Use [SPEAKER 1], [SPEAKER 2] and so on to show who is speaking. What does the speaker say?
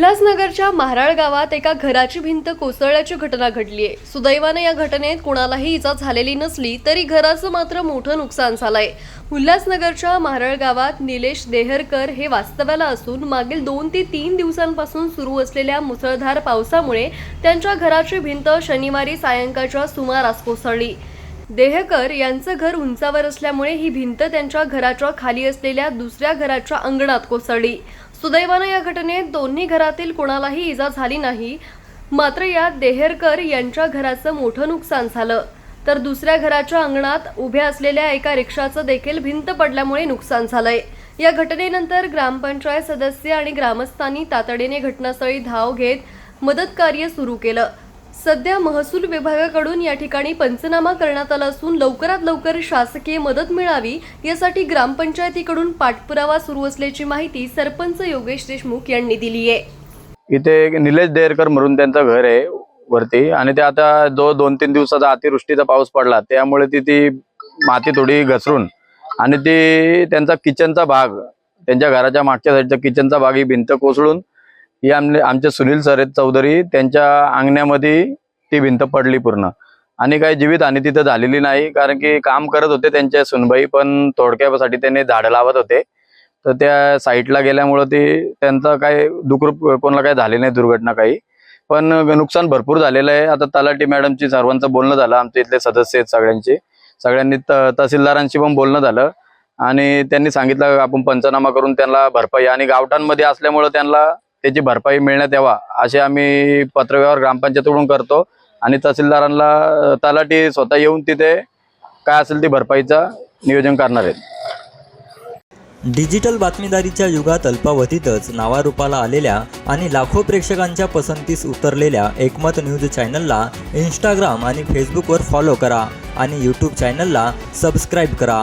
[SPEAKER 1] उल्हासनगरच्या महाराळ गावात एका घराची भिंत कोसळल्याची घटना घडली आहे सुदैवाने या घटनेत कोणालाही इजा झालेली नसली तरी घराचं मात्र मोठं नुकसान झालंय. उल्हासनगरच्या महाराळ गावात निलेश देहरकर हे वास्तव्याला असून मागील दोन ते तीन दिवसांपासून सुरू असलेल्या मुसळधार पावसामुळे त्यांच्या घराची भिंत शनिवारी सायंकाळच्या सुमारास कोसळली. देहकर यांचं घर उंचावर असल्यामुळे ही भिंत त्यांच्या घराच्या खाली असलेल्या दुसऱ्या घराच्या अंगणात कोसळली. सुदैवानं या घटनेत दोन्ही घरातील कोणालाही इजा झाली नाही. मात्र यात देहेरकर यांच्या घराचं मोठं नुकसान झालं. तर दुसऱ्या घराच्या अंगणात उभ्या असलेल्या एका रिक्षाचं देखील भिंत पडल्यामुळे नुकसान झालंय. या घटनेनंतर ग्रामपंचायत सदस्य आणि ग्रामस्थांनी तातडीने घटनास्थळी धाव घेत मदत कार्य सुरू केलं. सध्या महसूल विभागाकडून या ठिकाणी पंचनामा करण्यात आला असून लवकरात लवकर शासकीय मदत मिळावी यासाठी ग्रामपंचायतीकडून पाठपुरावा सुरू असल्याची माहिती सरपंच योगेश देशमुख यांनी दिली आहे.
[SPEAKER 2] इथे निलेश देरकर म्हणून त्यांचं घर आहे वरती आणि ते आता जो दोन तीन दिवसाचा अतिवृष्टीचा पाऊस पडला. त्यामुळे ती ती माती थोडी घसरून आणि ती त्यांचा किचनचा भाग त्यांच्या घराच्या मागच्या साईडचा किचनचा भाग ही भिंत कोसळून ही आमले आमचे सुनील सर आहेत चौधरी त्यांच्या अंगण्यामध्ये ती भिंत पडली पूर्ण. आणि काही जीवितहानी तिथं झालेली नाही कारण की काम करत होते त्यांच्या सुनबाई पण थोडक्यासाठी त्यांनी झाडं लावत होते. तर त्या साईटला गेल्यामुळं ते त्यांचं काय दुखरूप कोणाला काही झाले नाही दुर्घटना काही. पण नुकसान भरपूर झालेलं आहे. आता तलाटी मॅडमची सर्वांचं बोलणं झालं आमच्या इथले सदस्य आहेत सगळ्यांचे. सगळ्यांनी त- तहसीलदारांशी पण बोलणं झालं. आणि त्यांनी सांगितलं आपण पंचनामा करून त्यांना भरपाई. आणि गावठांमध्ये असल्यामुळं त्यांना त्याची भरपाई मिळण्यात यावा असे आम्ही पत्रव्यवहार ग्रामपंचायतीकडून करतो. आणि तहसीलदारांना तलाठी स्वतः येऊन तिथे काय असेल ती भरपाईचा नियोजन करणार आहेत.
[SPEAKER 3] डिजिटल बातमीदारीच्या युगात अल्पावधीतच नावारूपाला आलेल्या आणि लाखो प्रेक्षकांच्या पसंतीस उतरलेल्या एकमत न्यूज चॅनलला इंस्टाग्राम आणि फेसबुकवर फॉलो करा आणि यूट्यूब चॅनलला सबस्क्राईब करा.